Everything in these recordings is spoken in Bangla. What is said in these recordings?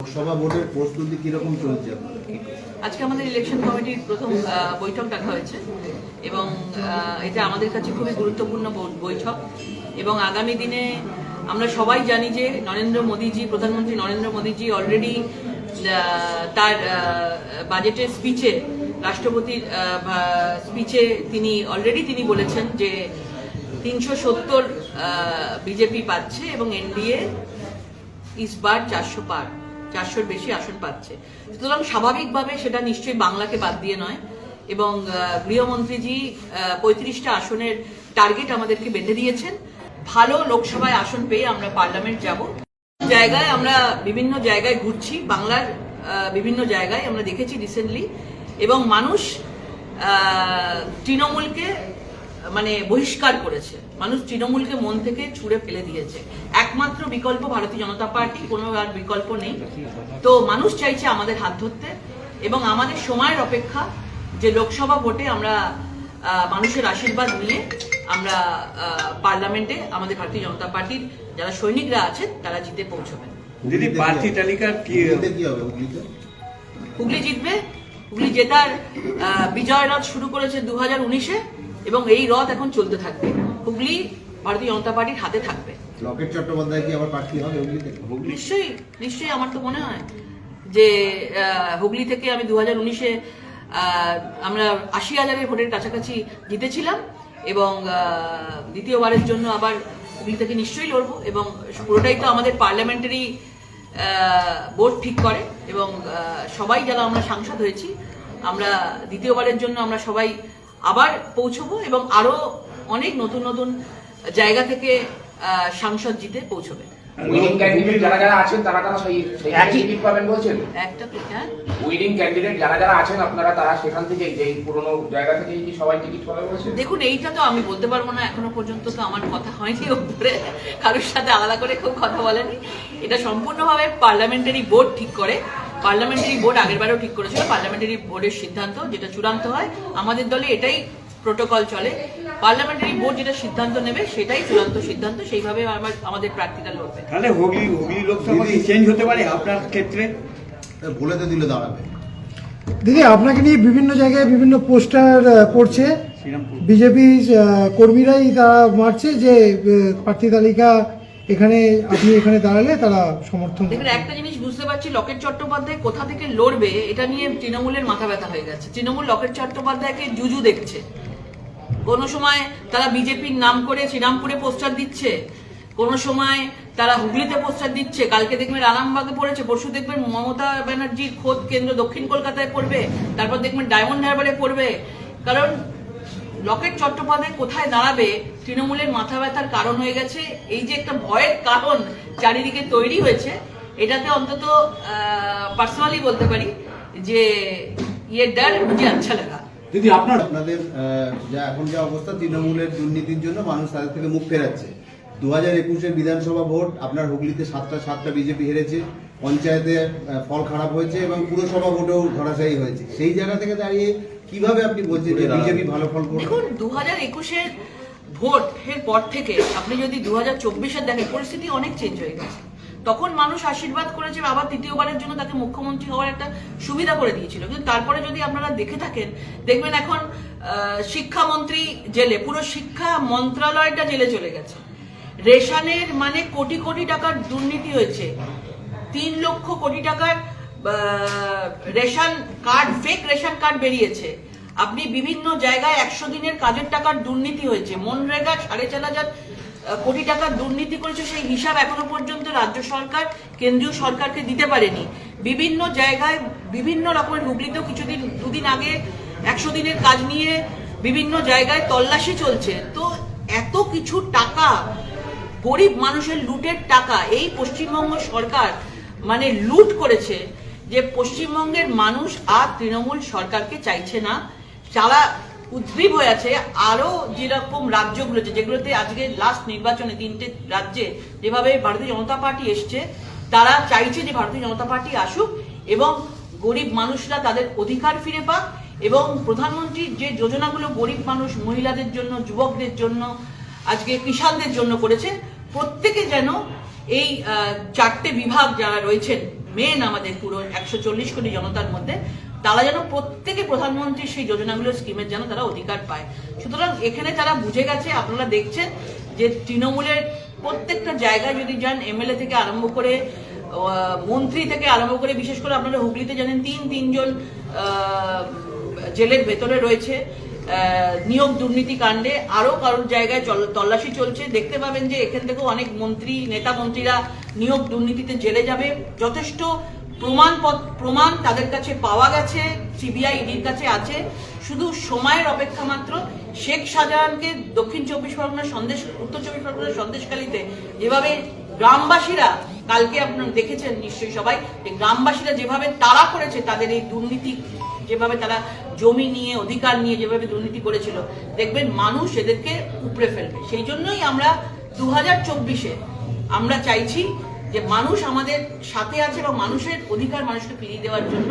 লোকসভা ভোটের প্রস্তুতি কীরকম চলছে আজকে আমাদের ইলেকশন কমিটির প্রথম বৈঠক ডাকা হয়েছে এবং এটা আমাদের কাছে খুবই গুরুত্বপূর্ণ বৈঠক এবং আগামী দিনে আমরা সবাই জানি যে নরেন্দ্র মোদীজি, প্রধানমন্ত্রী নরেন্দ্র মোদীজি অলরেডি তার বাজেটের স্পিচে রাষ্ট্রপতির স্পিচে তিনি অলরেডি তিনি বলেছেন যে তিনশো সত্তর বিজেপি পাচ্ছে এবং এনডিএ ইসবার চারশো পার। চারশোর বেশি আসন পাচ্ছে। সুতরাং স্বাভাবিকভাবে সেটা নিশ্চয়ই বাংলাকে বাদ দিয়ে নয়। এবং গৃহমন্ত্রীজি পঁয়ত্রিশটা আসনের টার্গেট আমাদেরকে বেঁধে দিয়েছেন। ভালো লোকসভায় আসন পেয়ে আমরা পার্লামেন্ট যাব। জায়গায় আমরা বিভিন্ন জায়গায় ঘুরছি। বাংলার বিভিন্ন জায়গায় আমরা দেখেছি রিসেন্টলি এবং মানুষ তৃণমূলকে মানে বহিষ্কার করেছে। মানুষ তৃণমূলকে মন থেকে ছুঁড়ে ফেলে দিয়েছে। একমাত্র বিকল্প ভারতীয় জনতা পার্টি কোনো আর বিকল্প নেই। তো মানুষ চাইছে আমাদের হাত ধরতে এবং আমাদের সময়ের অপেক্ষা যে লোকসভা ভোটে আমরা আহ, মানুষের আশীর্বাদ নিয়ে আমরা আহ, পার্লামেন্টে আমাদের ভারতীয় জনতা পার্টির যারা সৈনিকরা আছেন তারা জিতে পৌঁছবেন দিদি প্রার্থী তালিকার কি হবে? হুগলি জিতবে। হুগলি জেতার আহ, বিজয় রথ শুরু করেছে দু হাজার উনিশে। এবং এই রথ এখন চলতে থাকবে। হুগলি ভারতীয় জনতা পার্টির হাতে থাকবে। লকেট চট্টোপাধ্যায় কি আবার প্রার্থী হবে হুগলিতে? নিশ্চয়ই নিশ্চয়ই আমার তো মনে হয় যে হুগলি থেকে আমি দু হাজার উনিশে আমরা আশি হাজারের ভোটের কাছাকাছি জিতেছিলাম এবং দ্বিতীয়বারের জন্য আবার হুগলি থেকে নিশ্চয়ই লড়বো এবং পুরোটাই তো আমাদের পার্লামেন্টারি বোর্ড ঠিক করে এবং সবাই যারা আমরা সাংসদ হয়েছি। আমরা দ্বিতীয়বারের জন্য আমরা সবাই আবার পৌঁছবো এবং আরও অনেক নতুন নতুন জায়গা থেকে আহ, সাংসদ জিতে পৌঁছবে। উইনিং ক্যান্ডিডেট যারা যারা আছেন তারা তারা সেই সেই টিকিট পাবেন বলছেন? একটা হ্যাঁ। উইনিং ক্যান্ডিডেট যারা যারা আছেন আপনারা তারা সেখান থেকে যেই পুরনো জায়গা থেকে কি সবাই টিকিট পাবে বলছেন? দেখুন এইটা তো আমি বলতে পারব না এখনও পর্যন্ত তো আমার কথা হয়নি ওপরে কারোর সাথে আলাদা করে কেউ কথা বলেনি। এটা সম্পূর্ণভাবে পার্লামেন্টারি বোর্ড ঠিক করে। পার্লামেন্টারি বোর্ড আগেরবারও ঠিক করেছিল পার্লামেন্টারি বোর্ডের সিদ্ধান্ত যেটা চূড়ান্ত হয় আমাদের দলে এটাই প্রোটোকল চলে। পার্লামেন্টারি বোর্ড যেটা সিদ্ধান্ত নেবে সেটাই চূড়ান্ত সিদ্ধান্ত সেইভাবে আমার আমাদের প্রার্থীরা লড়বে। তাহলে হুগলি হুগলি লোকসভা কি চেঞ্জ হতে পারে আপনার ক্ষেত্রে? বলে তো দিলে দাঁড়াবে। দিদি আপনাকে নিয়ে বিভিন্ন জায়গায় বিভিন্ন পোস্টার পড়ছে। শ্রীরামপুর। বিজেপি কর্মীরাই তারা মারছে যে প্রার্থী তালিকা এখানে আপনি এখানে দাঁড়ালে তারা সমর্থন দেখুন একটা জিনিস বুঝতে পারছি লকেট চট্টোপাধ্যায় কোথা থেকে লড়বে এটা নিয়ে তৃণমূলের মাথা ব্যথা হয়ে গেছে। তৃণমূল লকেট চট্টোপাধ্যায়কে জুজু দেখছে। কোনো সময় তারা বিজেপির নাম করে শ্রীরামপুরে পোস্টার দিচ্ছে কোনো সময় তারা হুগলিতে পোস্টার দিচ্ছে কালকে দেখবেন আরামবাগে পড়েছে পরশু দেখবেন মমতা ব্যানার্জির খোদ কেন্দ্র দক্ষিণ কলকাতায় পড়বে তারপর দেখবেন ডায়মন্ড হারবারে পড়বে। কারণ লকেট চট্টোপাধ্যায় কোথায় দাঁড়াবে তৃণমূলের মাথা ব্যথার কারণ হয়ে গেছে। এই যে একটা ভয়ের কারণ চারিদিকে তৈরি হয়েছে এটাতে অন্তত পার্সোনালি বলতে পারি যে ইয়ে ডার, মুঝে আচ্ছা লাগা। দিদি, আপনার, আপনাদের যা এখন যা অবস্থা, তৃণমূলের দুর্নীতির জন্য মানুষ তাদের থেকে মুখ ফেরাচ্ছে। দু হাজার একুশের বিধানসভা ভোট, আপনার হুগলিতে সাতটা সাতটা বিজেপি হেরেছে। পঞ্চায়েতে ফল খারাপ হয়েছে এবং পুরসভা ভোটেও ধরাশায়ী হয়েছে। সেই জায়গা থেকে দাঁড়িয়ে কীভাবে আপনি বলছেন যে বিজেপি ভালো ফল করবে? দেখুন দু হাজার একুশের ভোটের পর থেকে আপনি যদি দু হাজার চব্বিশের দেখেন পরিস্থিতি অনেক চেঞ্জ হয়ে গেছে। তখন মানুষ আশীর্বাদ করেছে আবার তৃতীয়বারের জন্য তাকে মুখ্যমন্ত্রী হওয়ার একটা সুবিধা করে দিয়েছিল। কিন্তু তারপরে যদি আপনারা দেখে থাকেন দেখবেন এখন শিক্ষামন্ত্রী জেলে পুরো শিক্ষা মন্ত্রণালয়টা জেলে চলে গেছে। রেশনের মানে কোটি কোটি টাকার দুর্নীতি হয়েছে। তিন লক্ষ কোটি টাকার ration card fake ration card বেরিয়েছে। আপনি বিভিন্ন জায়গায় একশো দিনের কাজের টাকার দুর্নীতি হয়েছে। মনরেগা সাড়ে চার হাজার কোটি টাকার দুর্নীতি করেছে সেই হিসাব এখনও পর্যন্ত রাজ্য সরকার, কেন্দ্রীয় সরকারকে দিতে পারেনি। বিভিন্ন জায়গায় বিভিন্ন রকমের হুগলিতেও কিছুদিন, দুদিন আগে একশো দিনের কাজ নিয়ে বিভিন্ন জায়গায় তল্লাশি চলছে। তো এত কিছু টাকা, গরিব মানুষের লুটের টাকা, এই পশ্চিমবঙ্গ সরকার মানে লুট করেছে যে পশ্চিমবঙ্গের মানুষ আর তৃণমূল সরকারকে চাইছে না। যারা উদ্গ্রীব হয়ে আছে, আরও যেরকম রাজ্যগুলো যেগুলোতে আজকে লাস্ট নির্বাচনে তিনটে রাজ্যে যেভাবে ভারতীয় জনতা পার্টি এসছে, তারা চাইছে যে ভারতীয় জনতা পার্টি আসুক এবং গরিব মানুষরা তাদের অধিকার ফিরে পাক এবং প্রধানমন্ত্রীর যে যোজনাগুলো গরিব মানুষ, মহিলাদের জন্য, যুবকদের জন্য, আজকে কিষানদের জন্য করেছে, প্রত্যেকে যেন এই চারটে বিভাগ যারা রয়েছেন মেন আমাদের পুরো একশো চল্লিশ কোটি জনতার মধ্যে, তারা যেন প্রত্যেকে প্রধানমন্ত্রীর সেই যোজনাগুলোর স্কিমের যেন তারা অধিকার পায়। সুতরাং এখানে তারা বুঝে গেছে, আপনারা দেখছেন যে তৃণমূলের প্রত্যেকটা জায়গায় যদি যান, এমএলএ থেকে আরম্ভ করে মন্ত্রী থেকে আরম্ভ করে, বিশেষ করে আপনারা হুগলিতে জানেন, তিন, তিনজন জেলের ভেতরে রয়েছে। নিয়োগ দুর্নীতি কাণ্ডে আরও কারোর জায়গায় তল্লাশি চলছে। দেখতে পাবেন যে এখান থেকেও অনেক মন্ত্রী, নেতা মন্ত্রীরা নিয়োগ দুর্নীতিতে জেলে যাবে। যথেষ্ট প্রমাণ প্রমাণ তাদের কাছে পাওয়া গেছে, সিবিআই ইডির কাছে আছে। শুধু সময়ের অপেক্ষা মাত্র। শেখ শাহজাহানকে দক্ষিণ চব্বিশ পরগনার সন্দেশ উত্তর চব্বিশ পরগনার সন্দেশখালীতে যেভাবে গ্রামবাসীরা কালকে আপনারা দেখেছেন নিশ্চয়ই সবাই যে গ্রামবাসীরা যেভাবে তারা করেছে তাদের এই দুর্নীতি, যেভাবে তারা জমি নিয়ে, অধিকার নিয়ে যেভাবে দুর্নীতি করেছিল, দেখবেন মানুষ এদেরকে উপড়ে ফেলবে। সেই জন্যই আমরা দু হাজার চব্বিশে আমরা চাইছি যে মানুষ আমাদের সাথে আছে বা মানুষের অধিকার মানুষকে ফিরিয়ে দেওয়ার জন্য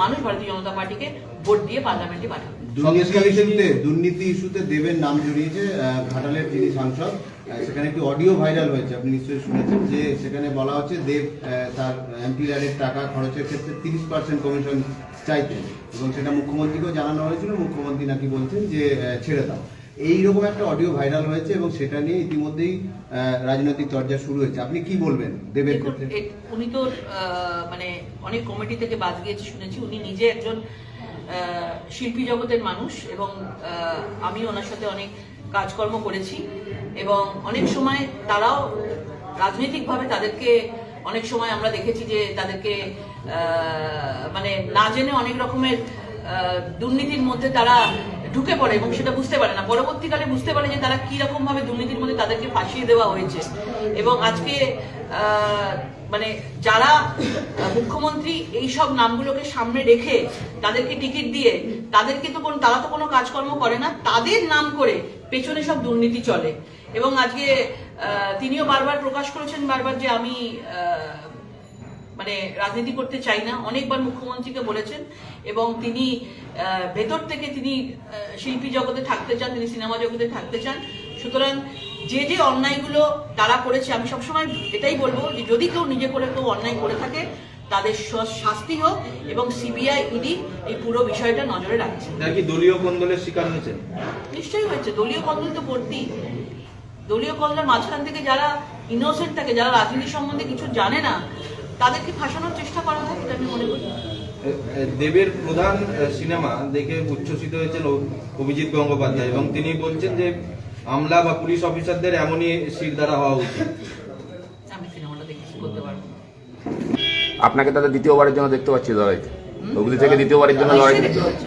মানুষ ভারতীয় জনতা পার্টিকে ভোট দিয়ে পার্লামেন্টে পাঠাবে। দুর্নীতি ইস্যুতে দেবের নাম জড়িয়েছে ঘাটালের যিনি সাংসদ সেখানে একটি অডিও ভাইরাল হয়েছে, আপনি নিশ্চয়ই শুনেছেন, যে সেখানে বলা হচ্ছে দেব তার এমপি র্যালের টাকা খরচের ক্ষেত্রে তিরিশ পার্সেন্ট কমিশন চাইতেন এবং সেটা মুখ্যমন্ত্রীকেও জানানো হয়েছিল, মুখ্যমন্ত্রী নাকি বলছেন যে ছেড়ে দাও। এইরকম একটা অডিও ভাইরাল হয়েছে এবং সেটা নিয়ে ইতিমধ্যেই রাজনৈতিক চর্চা শুরু হয়েছে। আপনি কি বলবেন দেবের ক্ষেত্রে? উনি তো মানে অনেক কমিটি থেকে বাদ গিয়েছে শুনেছি। উনি নিজে একজন শিল্পী জগতের মানুষ এবং আমি ওনার সাথে অনেক কাজকর্ম করেছি এবং অনেক সময় তারাও রাজনৈতিকভাবে তাদেরকে অনেক সময় আমরা দেখেছি যে তাদেরকে মানে না জেনে অনেক রকমের দুর্নীতির মধ্যে তারা ঢুকে পড়ে এবং সেটা বুঝতে পারে না। পরবর্তীকালে বুঝতে পারে যে তারা কি রকম ভাবে দুর্নীতির মধ্যে তাদেরকে ফাঁসিয়ে দেওয়া হয়েছে। এবং আজকে মানে যারা মুখ্যমন্ত্রী এই সব নামগুলোকে সামনে রেখে তাদেরকে টিকিট দিয়ে, তাদেরকে তো কোনো, তারা তো কোনো কাজকর্ম করে না, তাদের নাম করে পেছনে সব দুর্নীতি চলে। এবং আজকে তিনিও বারবার প্রকাশ করেছেন, বারবার যে আমি মানে রাজনীতি করতে চাই না। অনেকবার মুখ্যমন্ত্রীকে বলেছেন এবং তিনি ভেতর থেকে তিনি শিল্পী জগতে থাকতে চান তিনি সিনেমা জগতে থাকতে চান। সুতরাং যে যে অন্যায়গুলো তারা করেছে আমি সবসময় এটাই বলব যে যদি কেউ নিজে করে কেউ অন্যায় করে থাকে তাদের শাস্তি হোক এবং সিবিআই ইডি এই পুরো বিষয়টা নজরে রাখছে। দলীয় কোন্দলের শিকার হয়েছেন নিশ্চয়ই হয়েছে। দলীয় কন্দল তো ভর্তি। দলীয় কন্দলের মাঝখান থেকে যারা ইনোসেন্ট থাকে যারা রাজনীতি সম্বন্ধে কিছু জানে না তাদেরকে ফাঁসানোর চেষ্টা করা হয় এটা আমি মনে করি দেবের প্রধান সিনেমা দেখে উচ্ছ্বসিত হয়েছিল অভিজিৎ গঙ্গোপাধ্যায় এবং তিনি বলছেন যে আমলা বা পুলিশ অফিসারদের এমনই শির দ্বারা হওয়া উচিত। আপনাকে তাদের দ্বিতীয়বারের জন্য দেখতে পাচ্ছি লড়াইতে হুগলি থেকে দ্বিতীয়বারের জন্য লড়াই দেখতে পাচ্ছি।